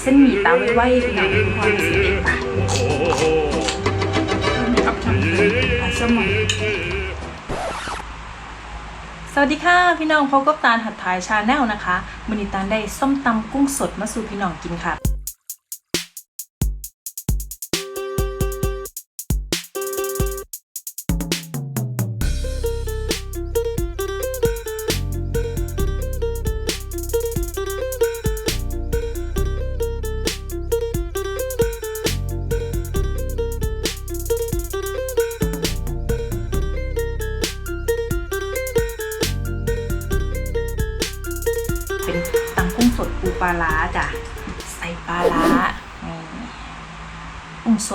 เส้นหมี่ตาไว้ๆพี่น้องพอสิบเด็ดบาทมีออปชั่นปลาแซลมอนสวัสดีค่ะ พี่น้องพบกับตาลหัดถ่ายชาแนลนะคะมือนิตาลได้ส้มตำกุ้งสดมาสู่พี่น้องกินค่ะ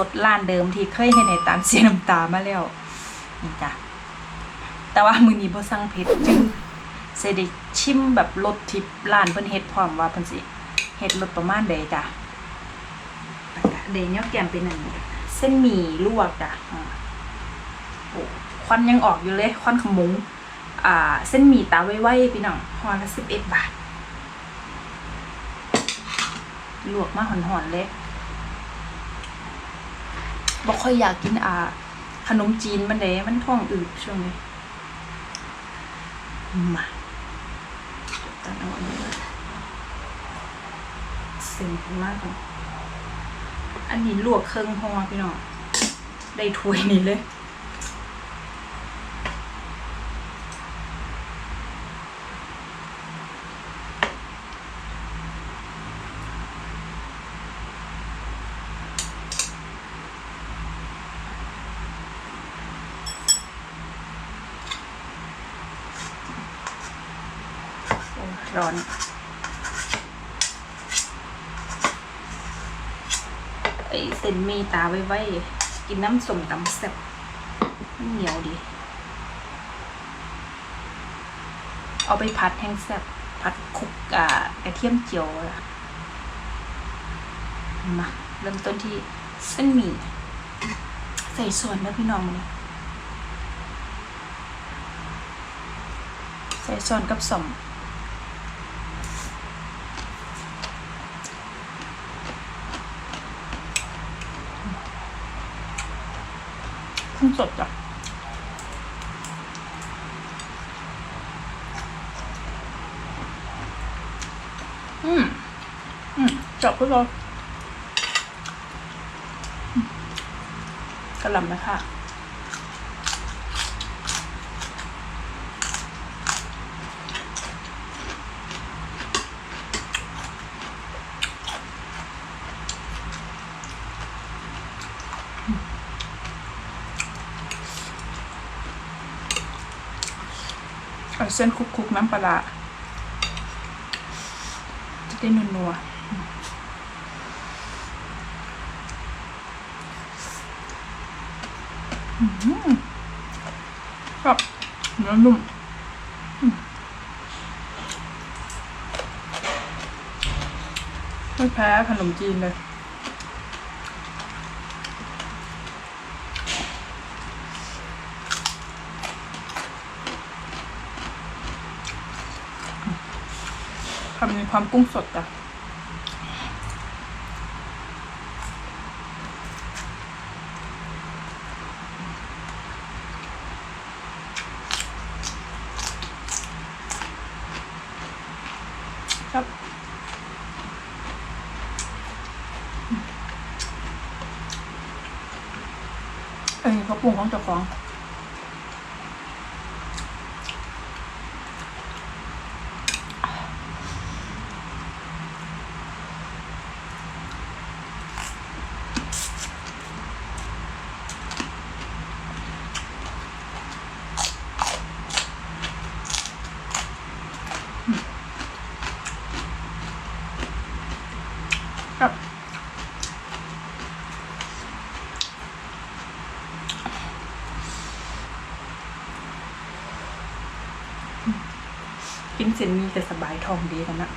ดร้านเดิมที่เคยเห็นในตามเสียน้ำตามาแล้วนี่จ้ะแต่ว่ามือนี้พอสั่งเผ็ดจึงเสได็ชิมแบบรสทิพย์ร้านเพิ่นเฮ็ดพร้อมว่าเพิ่นสิเฮ็ดรสประมาณใดจ้ะแล้วก็เดยวเนี้ยแกมเป็นอันนี้เส้นหมี่ลวกจ้ะอ่าโอ้ควันยังออกอยู่เลยควันขมุงอ่า เส้นหมี่ตาไว้ๆพี่น้องห่อละสิบเอ็ดบาทลวกมาหอนๆเลย บ่ค่อยอยากกินอ่า ขนมจีนมันเดมันท้องอืดช่วงนี้มาตั้งเอาอันนี้เส้นข้างล่างก่อนอันนี้ลวกเครื่องพอพี่น้องได้ถ้วยนี้เลย ร้อน ไอเส้นมีตาไว้ไว้ กินน้ำส้มตำแซ่บมันเหนียวดี เอาไปผัดแห้งแซ่บผัดคลุกอ่ากระเทียมเจียวมาเริ่มต้นที่เส้นหมี่ใส่ส่วนนะพี่น้องเลยใส่ส่วนกับสม สดจ้ะอืม อืม จับก็รออืมกระลำนะคะ เส้นคลุกๆน้ำปลาจะได้นัวๆอื้อหือครับเนื้อนุ่มอืมไม่แพ้ขนมจีนเลย ทำในความกุ้งสดจ้ะครับเอ้ยเขาปรุงของเจ้าของ ครับกินเส้นหมีแต่สบายท้องดีกันนะ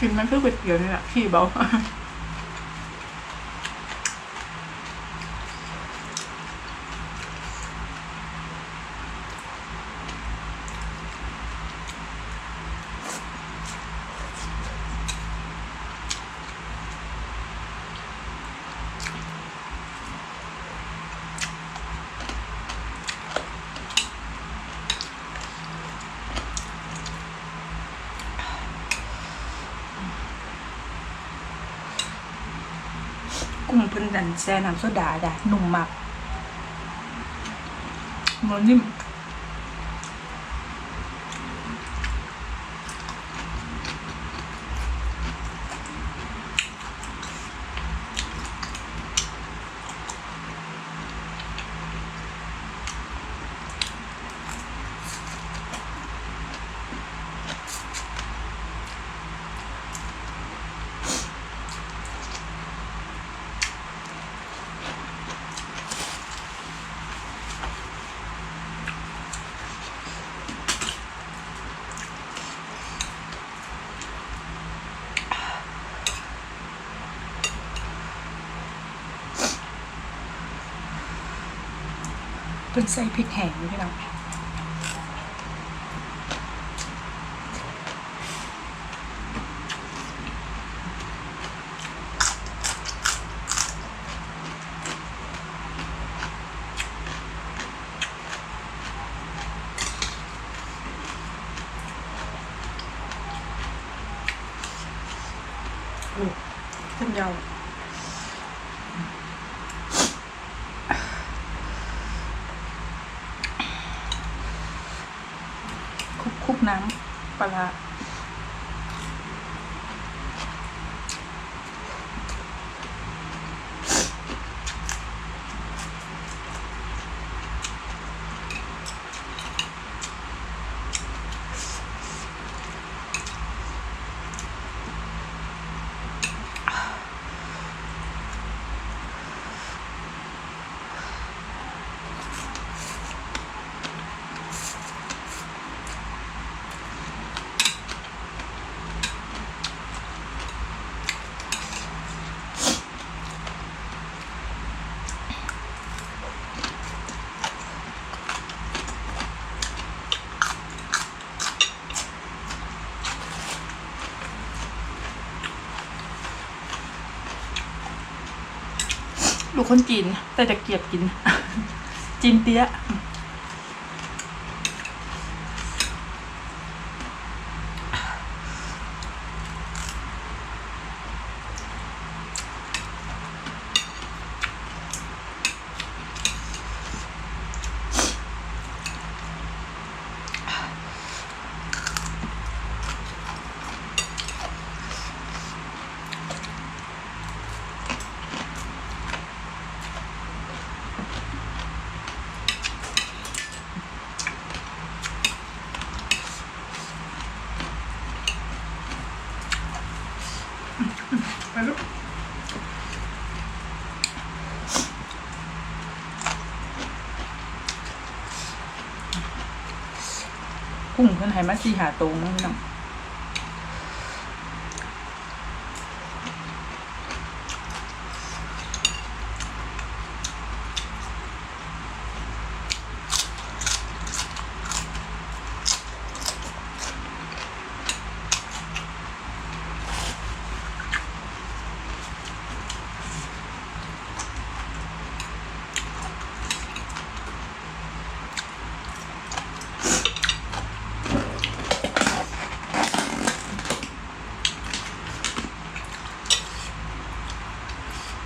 กินมันคือก๋วยเตี๋ยวนี่แหละขี้เบา เพิ่นดันแซ่น้ำโซดาจ้ะนุ่มมากมันนิ่ม เพิ่นใส่พริกแห้งอยู่พี่น้องโอ้เส้นยาว ค ลุกคลุกน้ำปลา ลูกคนจีนแต่จะเกลียดกินจีนเตี้ย ไปลูก กุ้งเพิ่นให้มาสี่หาตรงนะพี่น้อง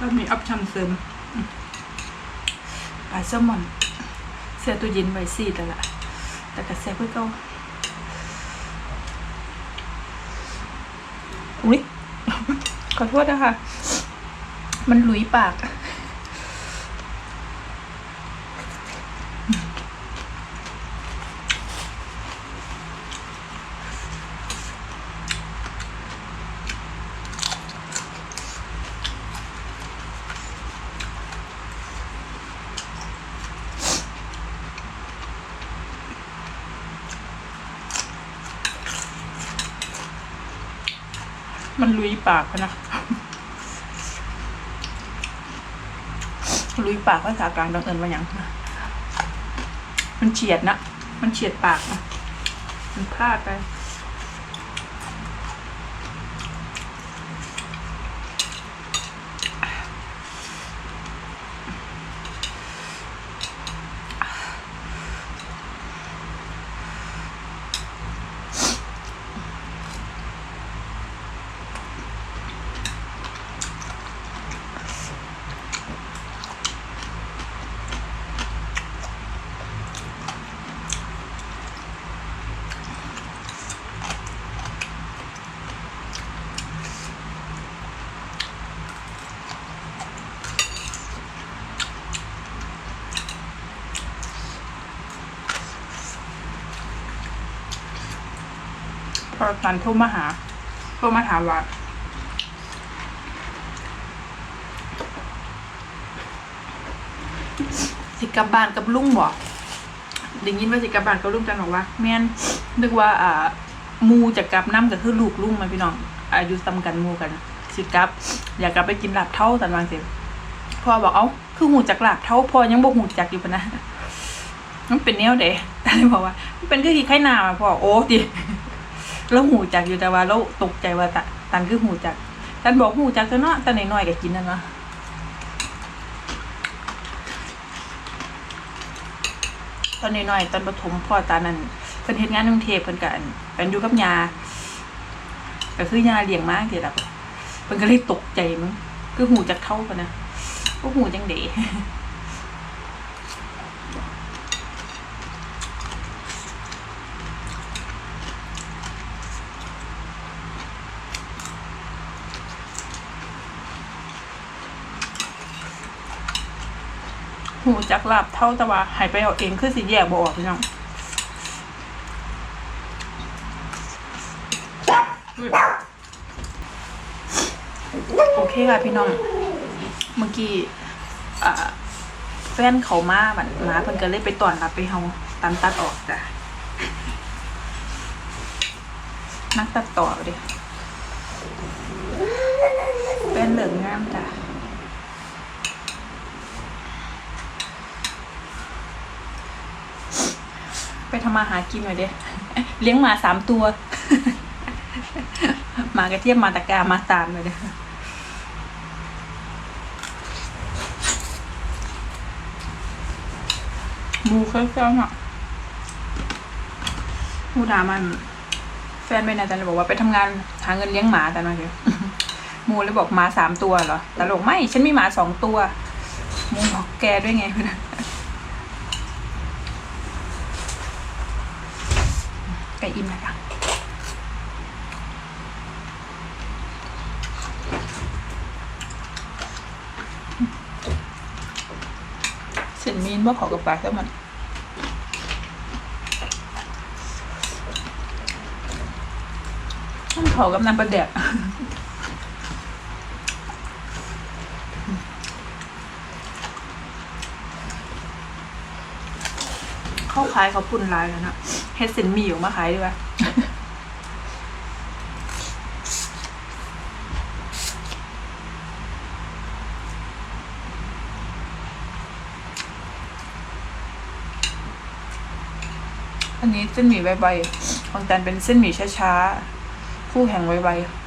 ก็มีออปชั่นเสริมปลาแซลมอนเสียตัวเย็นไว้สี่แต่ละแต่กระแสเพื่อเก้าอุ้ยขอโทษนะคะ มันหลุยปาก มันลุยปากนะ ลุยปากภาษากลางดังเอิญว่าอย่างมันเฉียดนะ มันเฉียดปากนะมันพลาดไป พอตันโทรมาหาโทรมาถามว่าสิกลับบ้านกับลุงบอกได้ยินว่าสิกลับบ้านกับลุงจันบอกว่า แม่นนึกว่าอ่ามูจะกลับน้ำก็คือลูกลุงมาพี่น้องอายุซ้ำกันมูกันสิกลับ อยากกลับไปกินลาบเท่าตันวางเสร็จพ่อบอกเอ้าคือหูจักลาบเท่าพ่อยังบอกหูจักอยู่ปะนะมันเป็นแนวเด๋แต่เลยบอกว่ามันเป็นคือขี้ไข่นาพ่อโอ้ดิ แล้วหูจักอยู่แต่ว่าเราตกใจว่าตะตันคือหูจักตันบอกหูจักซะเนาะแต่น้อยๆก็กินนั่นเนาะตอนน้อยๆตอนประถมพ่อตานั่นเพิ่นเฮ็ดงานกรุงเทพเพิ่นกันเป็นอยู่กับยาก็คือยาเลี้ยงมากทีละเพิ่นก็เลยตกใจมั้งคือหูจักเท่ากันนะก็หูจังเด๋ หูจักลาบเท่าแต่ว่าหายไปเอาเองคือสิแยกบออกพี่น้องโอเคค่ะพี่น้อง เมื่อกี้แฟนเขามาบัดมาเพิ่นก็เลยไปตอนรับไปเฮาตันตัดออกจ้ะนักตัดต่อเดิแฟนเหลืองงามจ้ะ ไปทำมาหากินหน่อยเด้เลี้ยงหมาสามตัวหมากระเทียมมาตะกามาตามเลยเด้หมูเคยเจ้าเนาะหมูถามมัน แฟนไปไหนแต่เลยบอกว่าไปทำงานหาเงินเลี้ยงหมาแต่มาเดียวหมูเลยบอกหมาสามตัวเหรอแต่บอกไม่ ฉันมีหมาสองตัวหมูบอกแกด้วยไง ไก่อิ่มนะคะเส้นมีนว่าขอกับปากแล้วมันมันขอกับน้ำปลาแดกเข้าขายเขาปุ่นลายแล้วนะ เฮ็ดเส้นหมี่ออกมาขายดีกว่าอันนี้เส้นหมี่ใบๆของแตนเป็นเส้นหมี่ช้าๆ คู่แห่งใบๆครับ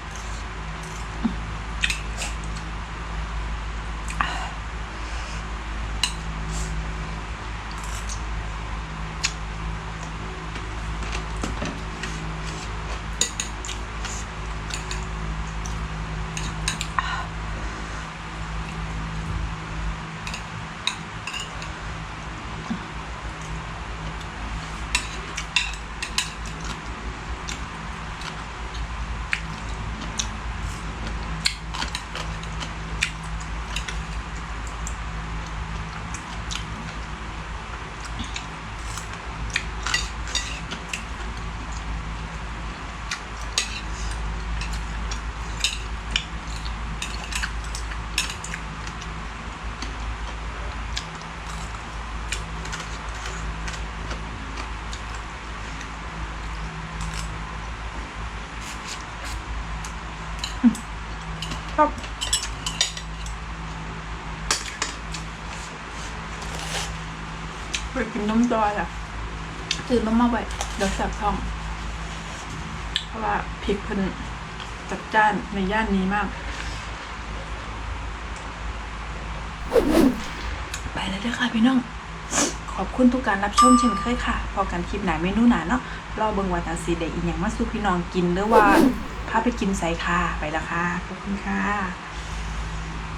ไปกินน้ำดอยอะตื่นมามาไว้เดี๋ยวแสบท้อง เพราะว่าพริกเพิ่นจัดจ้านในย่านนี้มาก ไปแล้วเด้อค่ะพี่น้อง ขอบคุณทุกการรับชมเช่นเคยค่ะ พอกันคลิปไหนเมนูหนาเนาะรอเบิ่งวันตัสีเดอีกอย่างมาสู่พี่น้องกินหรือว่าพาไปกินไสค่ะ ไปแล้วค่ะ ขอบคุณค่ะ